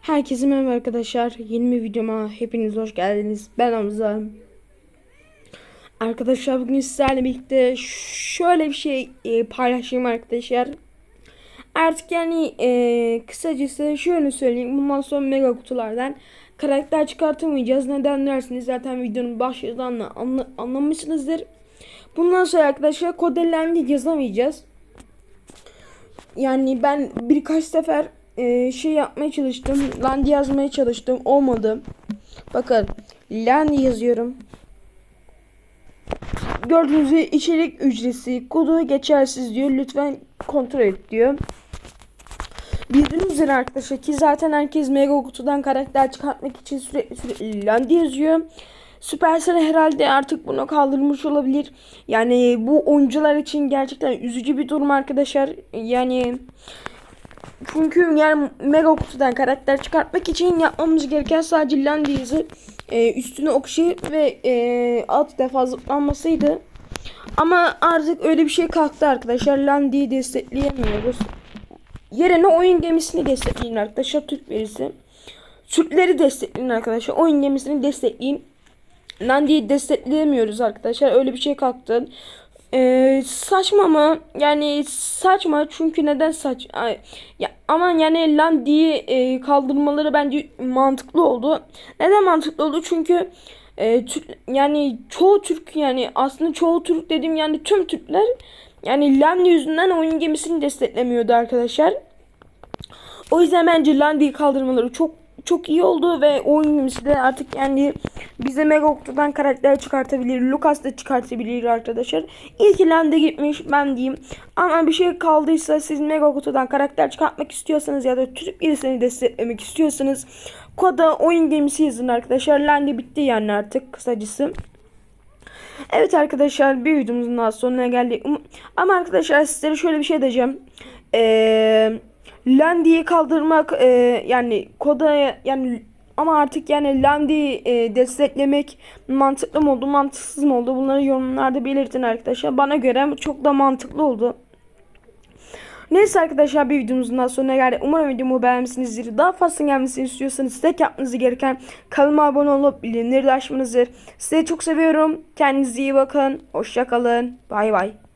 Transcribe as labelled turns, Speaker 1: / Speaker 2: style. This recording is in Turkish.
Speaker 1: Herkese merhaba arkadaşlar. Yeni bir videoma hepiniz hoş geldiniz. Ben Hamza. Arkadaşlar bugün sizlerle birlikte şöyle bir şey e, paylaşayım arkadaşlar. Artık yani e, kısacası şöyle söyleyeyim. Bundan sonra mega kutulardan karakter çıkartamayacağız. Neden dersiniz? Zaten videonun başlığından da anla, anlamışsınızdır. Bundan sonra arkadaşlar kodellerini yazamayacağız. Yani ben birkaç sefer e, şey yapmaya çalıştım. Land yazmaya çalıştım. Olmadı. Bakın land yazıyorum. Gördüğünüz gibi içerik ücreti kodu geçersiz diyor. Lütfen kontrol et diyor. Bildiğiniz üzere arkadaşlar ki zaten herkes Mega Kutu'dan karakter çıkartmak için sürekli sürekli land yazıyor. Supercell herhalde artık bunu kaldırmış olabilir. Yani bu oyuncular için gerçekten üzücü bir durum arkadaşlar. Yani çünkü yani mega kutudan karakter çıkartmak için yapmamız gereken sadece Landiz'i e, üstüne okşayıp ve e, alt defa zıplanmasıydı. Ama artık öyle bir şey kalktı arkadaşlar. Landi'yi destekleyemiyoruz. Yerine oyun gemisini destekleyin arkadaşlar. Türk verisi. Türkleri destekleyin arkadaşlar. Oyun gemisini destekleyin. Landi'yi destekleyemiyoruz arkadaşlar. Öyle bir şey kalktı. Ee, saçma mı? Yani saçma çünkü neden saç? Ay, ya ama yani lan diye e, kaldırmaları bence mantıklı oldu. Neden mantıklı oldu? Çünkü e, Türk, yani çoğu Türk yani aslında çoğu Türk dedim yani tüm Türkler yani Landi yüzünden oyun gemisini desteklemiyordu arkadaşlar. O yüzden bence Landi'yi kaldırmaları çok çok iyi oldu ve oyun gemisi de artık yani bize Mega karakter çıkartabilir. Lucas da çıkartabilir arkadaşlar. İlk Lande gitmiş ben diyeyim. Ama bir şey kaldıysa siz Mega karakter çıkartmak istiyorsanız ya da Türk birisini desteklemek istiyorsanız koda oyun gemisi yazın arkadaşlar. Lande bitti yani artık kısacası. Evet arkadaşlar bir videomuzun daha sonuna geldik. Ama arkadaşlar sizlere şöyle bir şey diyeceğim. Eee Landi'yi kaldırmak e, yani koda yani ama artık yani Landi'yi e, desteklemek mantıklı mı oldu mantıksız mı oldu bunları yorumlarda belirtin arkadaşlar. Bana göre çok da mantıklı oldu. Neyse arkadaşlar bir videomuzun daha sonuna geldik. Umarım videomu beğenmişsinizdir. Daha fazla gelmesini istiyorsanız tek yapmanız gereken kanalıma abone olup bildirimleri açmanızdır. Sizi çok seviyorum. Kendinize iyi bakın. Hoşçakalın. Bay bay.